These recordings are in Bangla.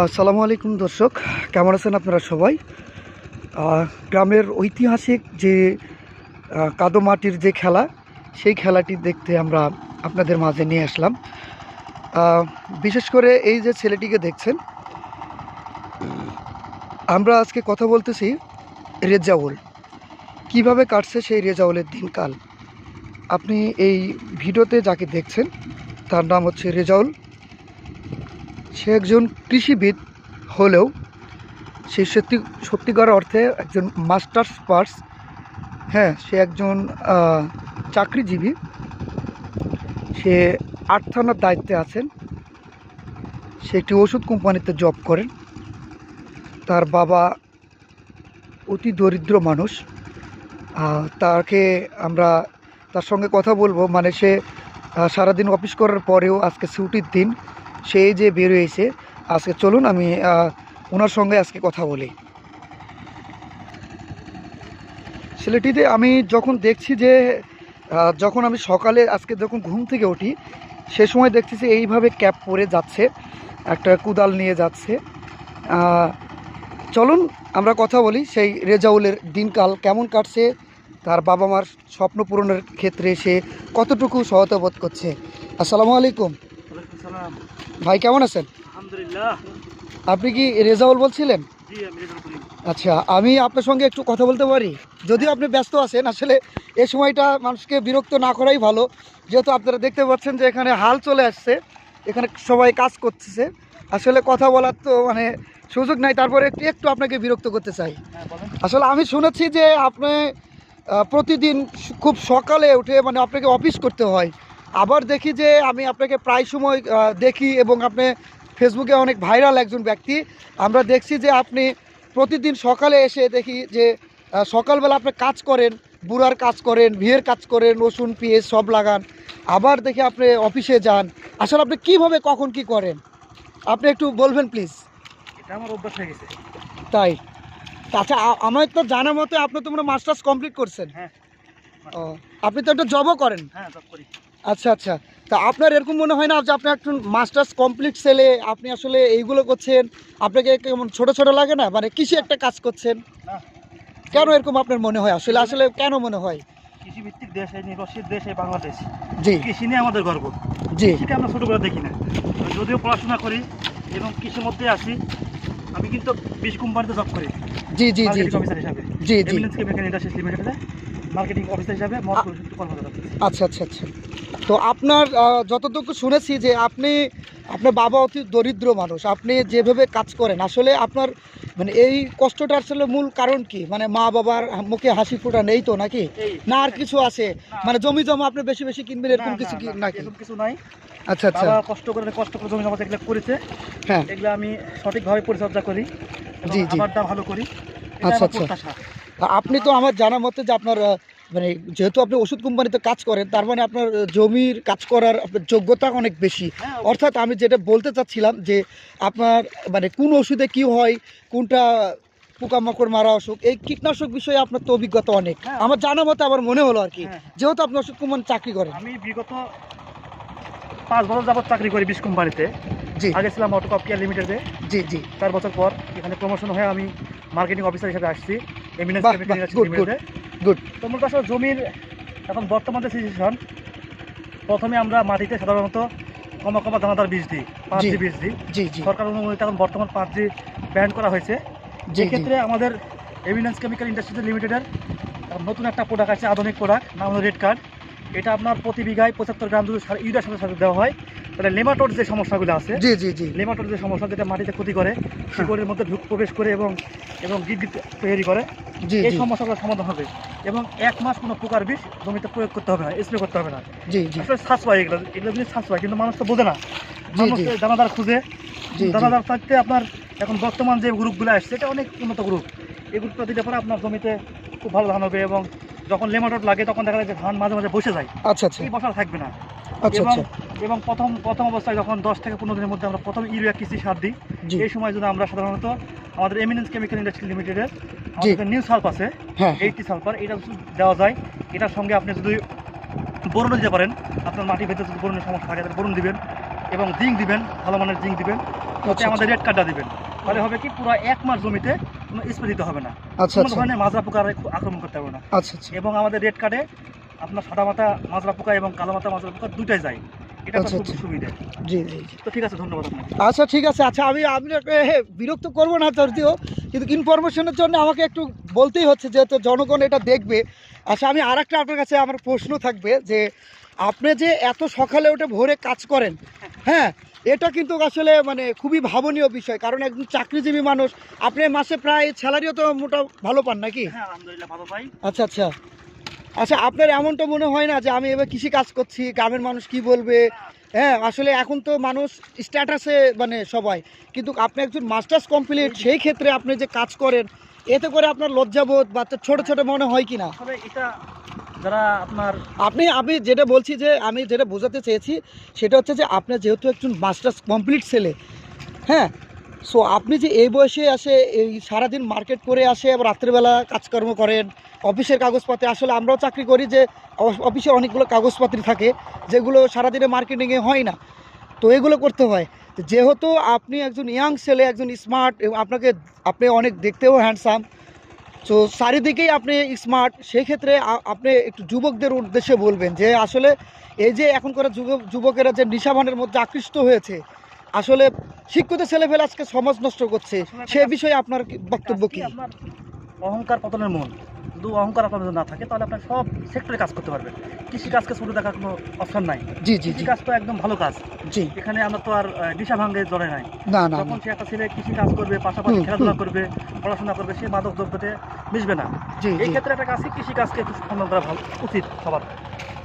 আসসালামু আলাইকুম দর্শক। কেমন আছেন আপনারা সবাই? গ্রামের ঐতিহাসিক যে কাদো মাটির যে খেলা, সেই খেলাটি দেখতে আমরা আপনাদের মাঝে নিয়ে আসলাম। বিশেষ করে এই যে ছেলেটিকে দেখছেন, আমরা আজকে কথা বলতেছি রেজাউল। কীভাবে কাটছে সেই রেজাউলের দিনকাল? আপনি এই ভিডিওতে যাকে দেখছেন, তার নাম হচ্ছে রেজাউল। সে একজন কৃষিবিদ হলেও সে সত্যি, সত্যিকার অর্থে একজন মাস্টার্স পার্স হ্যাঁ সে একজন চাকরিজীবী। সে আট থানার দায়িত্বে আছেন। সে একটি ওষুধ কোম্পানিতে জব করেন। তার বাবা অতি দরিদ্র মানুষ। তাকে আমরা তার সঙ্গে কথা বলব। মানে সে সারাদিন অফিস করার পরেও আজকে ছুটির দিন সে এই যে বেরোয়েছে আজকে চলুন আমি ওনার সঙ্গে আজকে কথা বলি। ছেলেটিতে আমি যখন দেখছি যে যখন আমি সকালে আজকে যখন ঘুম থেকে উঠি, সে সময় দেখতেছি এইভাবে ক্যাপ পরে যাচ্ছে, একটা কুদাল নিয়ে যাচ্ছে। চলুন আমরা কথা বলি সেই রেজাউলের দিনকাল, কেমন কাটছে, তার বাবা মার স্বপ্ন পূরণের ক্ষেত্রে সে কতটুকু সহায়তা বোধ করছে। আসসালামু আলাইকুম। ভাই কেমন আছেন? আলহামদুলিল্লাহ। আপনি কি রেজাউল বলছিলেন? আচ্ছা আমি আপনার সঙ্গে একটু কথা বলতে পারি? যদিও আপনি ব্যস্ত আছেন আসলে এ সময়টা মানুষকে বিরক্ত না করাই ভালো। যেহেতু আপনারা দেখতে পাচ্ছেন যে এখানে হাল চলে আসছে এখানে সবাই কাজ করতেছে। আসলে কথা বলার তো মানে সুযোগ নাই তারপরে একটু একটু আপনাকে বিরক্ত করতে চাই। হ্যাঁ আসলে আমি শুনেছি যে আপনি প্রতিদিন খুব সকালে উঠে মানে আপনাকে অফিস করতে হয়। আবার দেখি যে আমি আপনাকে প্রায় সময় দেখি এবং আপনি ফেসবুকে অনেক ভাইরাল একজন ব্যক্তি। আমরা দেখছি যে আপনি প্রতিদিন সকালে এসে দেখি যে সকালবেলা আপনি কাজ করেন বুড়ার কাজ করেন ভিয়ের কাজ করেন রসুন পেঁয়াজ সব লাগান। আবার দেখি আপনি অফিসে যান। আসলে আপনি কীভাবে কখন কি করেন? আপনি একটু বলবেন প্লিজ। এটা আমার অভ্যাস হয়ে গেছে। তাই? আচ্ছা আমার তো জানা মতে আপনি তো মনে মাস্টার্স কমপ্লিট করছেন। হ্যাঁ। ও আপনি তো একটা জবও করেন। হ্যাঁ জব করি। আচ্ছা আচ্ছা। তা আপনার এরকম মনে হয় না যে আপনি একজন মাস্টার্স কমপ্লিট ছেলে আপনি আসলে এইগুলো করছেন? আপনাকে কেমন ছোট ছোট লাগে না? মানে কিসে একটা কাজ করছেন। কেন এরকম আপনার মনে হয়? আসলে আসলে কেন মনে হয়? কৃষি ভিত্তিক দেশ এই নির্ভরশীল দেশ এই বাংলাদেশ। জি। কৃষি নিয়ে আমাদের গর্ব। জি। কৃষিকে আমরা ছোটো করে দেখি না। যদিও পড়াশোনা করি এবং কৃষির মধ্যে আছি আমি কিন্তু বিশ কোম্পানিতে জব করি। জি জি জি মার্কেটিং অফিসার হিসাবে। জি জি। কেমিক্যাল ইন্ডাস্ট্রিজ লিমিটেডে মার্কেটিং অফিসার হিসাবে। আচ্ছা আচ্ছা আচ্ছা। তো আপনার যতটুকু শুনেছি যে আপনি আপনার বাবা অতি দরিদ্র মানুষ আপনি যেভাবে কাজ করেন আসলে আপনার মানে এই কষ্টটা আসলে মূল কারণ কি? মানে মা বাবার মুখে হাসি ফোটা নেই তো নাকি? না আর কিছু আছে? মানে জমি জমা আপনি বেশি বেশি কিনবেন এরকম কিছু নাকি? কিছু নাই। আচ্ছা আচ্ছা। বাবা কষ্ট করে কষ্ট করে জমি জমা যেগুলো করেছে। হ্যাঁ। এগুলো আমি সঠিকভাবে পরিচর্যা করি জি, জি। ভালো করি। আচ্ছা, আচ্ছা। আপনি তো আমার জানা মতে যে আপনার মানে যেহেতু আপনি ওষুধ কোম্পানিতে কাজ করেন তার মানে আপনার জমির কাজ করার আপনার যোগ্যতা অনেক বেশি। হ্যাঁ, অর্থাৎ আমি যেটা বলতে চাচ্ছিলাম যে আপনার মানে কোন ওষুধে কি হয় কোনটা পোকামাকড় মারা অসুখ এই কীটনাশক বিষয়ে আপনার তো অভিজ্ঞতা অনেক। হ্যাঁ। আমার জানা মতে আমার মনে হলো আর কি হ্যাঁ, যেহেতু আপনি ওষুধ কোম্পানি চাকরি করেন। আমি বিগত পাঁচ বছর যাবত চাকরি করি বিশ কোম্পানিতে। জি। আগে ছিলাম অটোকপ কেয়ার লিমিটেডে জি জি। চার বছর পর এখানে প্রমোশন হয়ে আমি মার্কেটিং অফিসার হিসেবে আসছি। এমিনেন্স বাহ, কেমিক্যাল বাহ, ইন্ডাস্ট্রি good, good, লিমিটেডে good. তো মূলত আসলে জমির এখন বর্তমান যে সিচুয়েশন প্রথমে আমরা মাটিতে সাধারণত কমা কমা দানাদার বীজ দিই পাঁচ জি। বীজ দিই। সরকার অনুমোদিত এখন বর্তমান পাঁচ জি ব্যান করা হয়েছে। সেক্ষেত্রে আমাদের এভিডেন্স কেমিক্যাল ইন্ডাস্ট্রিজ লিমিটেডের নতুন একটা প্রোডাক্ট আছে আধুনিক প্রোডাক্ট নাম হলো রেড কার্ড এটা আপনার প্রতি বিঘায় পঁচাত্তর গ্রাম যদি সার- ইউরিয়ার সাথে সাথে দেওয়া হয়। তাহলে লেমাটোড যে সমস্যাগুলো আছে জি জি জি। লেমাটোড যে সমস্যা যেটা মাটিতে ক্ষতি করে শিকড়ের মধ্যে ঢুক প্রবেশ করে এবং এবং গিট তৈরি করে জি এই সমস্যাগুলো সমাধান হবে। এবং এক মাস কোনো পোকার বিষ জমিতে প্রয়োগ করতে হবে না স্প্রে করতে হবে না। জি জি। আসলে শ্বাস পায় এগুলো এগুলো জিনিস শ্বাস পায় কিন্তু মানুষ তো বোঝে না। মানুষ দানাদার খুঁজে। দানাদার থাকতে আপনার এখন বর্তমান যে গ্রুপগুলো আসছে এটা অনেক উন্নত গ্রুপ। এই গ্রুপটা দিলে পরে আপনার জমিতে খুব ভালো ধান হবে এবং যখন লেমাটোড লাগে তখন দেখা যায় যে ধান মাঝে মাঝে বসে যায়। আচ্ছা আচ্ছা। এই বসা থাকবে না। আচ্ছা আচ্ছা। এবং প্রথম প্রথম অবস্থায় যখন দশ থেকে পনেরো দিনের মধ্যে আমরা প্রথম ইউরিয়া কৃষি সার দিই এই সময় যদি আমরা সাধারণত আমাদের এমিনেন্স কেমিক্যাল ইন্ডাস্ট্রি লিমিটেডের আমাদের নিউ সালফ আছে হ্যাঁ। এইটি সালফার এটা দেওয়া যায়। এটার সঙ্গে আপনি যদি বরুণ দিতে পারেন আপনার মাটি ভেতরে যদি বরুণের সমস্যা থাকে তাহলে বরুণ দিবেন এবং জিঙ্ক দিবেন ভালো মানের জিঙ্ক দিবেন। তাতে আচ্ছা, আমাদের রেড কার্ডটা দিবেন। তাহলে হবে কি পুরো এক মাস জমিতে কোনো স্প্রে দিতে হবে না। আচ্ছা কোনো আচ্ছা। ধরনের মাজরা পোকা আক্রমণ করতে হবে না। আচ্ছা আচ্ছা। এবং আমাদের রেড কার্ডে আপনার সাদা মাথা মাজরা পোকা এবং কালো মাথা মাজরা পোকা দুটাই যায়। এটা আচ্ছা, খুব আচ্ছা। সুবিধা। জি জি জি। তো ঠিক আছে ধন্যবাদ আপনাকে। আচ্ছা ঠিক আছে। আচ্ছা আমি আপনাকে বিরক্ত করব না যদিও কিন্তু ইনফরমেশনের জন্য আমাকে একটু বলতেই হচ্ছে যেহেতু জনগণ এটা দেখবে। আচ্ছা আমি আর একটা আপনার কাছে আমার প্রশ্ন থাকবে যে আপনি যে এত সকালে উঠে ভোরে কাজ করেন হ্যাঁ এটা কিন্তু আসলে মানে খুবই ভাবনীয় বিষয় কারণ একজন চাকরিজীবী মানুষ আপনি মাসে প্রায় স্যালারিও তো মোটা ভালো পান নাকি? হ্যাঁ আলহামদুলিল্লাহ ভালো পাই। আচ্ছা আচ্ছা। আচ্ছা আপনার এমনটা মনে হয় না যে আমি এবার কৃষি কাজ করছি গ্রামের মানুষ কি বলবে? হ্যাঁ আসলে এখন তো মানুষ স্ট্যাটাসে মানে সবাই। কিন্তু আপনি একজন মাস্টার্স কমপ্লিট সেই ক্ষেত্রে আপনি যে কাজ করেন এতে করে আপনার লজ্জাবোধ বা ছোট ছোট মনে হয় কি না যারা আপনার আপনি আমি যেটা বলছি যে আমি যেটা বোঝাতে চেয়েছি সেটা হচ্ছে যে আপনি যেহেতু একজন মাস্টার্স কমপ্লিট ছেলে হ্যাঁ সো আপনি যে এই বয়সে আসে এই সারাদিন মার্কেট করে আসে, আবার রাত্রেবেলা কাজকর্ম করেন, অফিসের কাগজপত্রে, আসলে আমরাও চাকরি করি যে অফিসে অনেকগুলো কাগজপত্র থাকে, যেগুলো সারাদিনে মার্কেটিংয়ে হয় না। তো এগুলো করতে হয়। যেহেতু আপনি একজন ইয়াং ছেলে, একজন স্মার্ট আপনাকে, আপনি অনেক দেখতেও হ্যান্ডসাম তো চারিদিকেই আপনি স্মার্ট সেই ক্ষেত্রে আপনি একটু যুবকদের উদ্দেশ্যে বলবেন যে, আসলে এই যে এখনকার যুবক যুবকেরা যে নিশাভানের মধ্যে আকৃষ্ট হয়েছে আসলে শিক্ষিত ছেলেপেলে আজকে সমাজ নষ্ট করছে। সে বিষয়ে আপনার বক্তব্য কি? অহংকার পতনের মন। দু অহংকার আপনার যদি না থাকে তাহলে আপনার সব সেক্টরে কাজ করতে পারবেন। কৃষি কাজকে ছোট দেখার কোনো অপশন নাই। জি জি কৃষি কাজ তো একদম ভালো কাজ। জি। এখানে আমরা তো আর দিশা ভাঙ্গে জড়ে নাই। না না যখন না। সে একটা ছেলে কৃষি কাজ করবে পাশাপাশি খেলাধুলা করবে পড়াশোনা করবে সে মাদক দ্রব্যতে মিশবে না। জি এই ক্ষেত্রে একটা কাজকে কৃষি কাজকে একটু সম্মান করা ভালো উচিত সবার।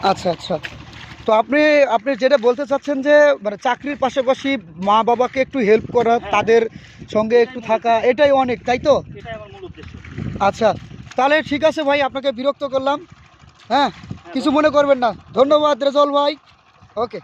আচ্ছা আচ্ছা। তো আপনি আপনি যেটা বলতে চাচ্ছেন যে মানে চাকরির পাশাপাশি মা বাবাকে একটু হেল্প করা হ্যাঁ। তাদের সঙ্গে একটু থাকা এটাই অনেক তাই তো? আচ্ছা তাহলে ঠিক আছে ভাই আপনাকে বিরক্ত করলাম। হ্যাঁ কিছু মনে করবেন না। ধন্যবাদ রেজল ভাই। ওকে।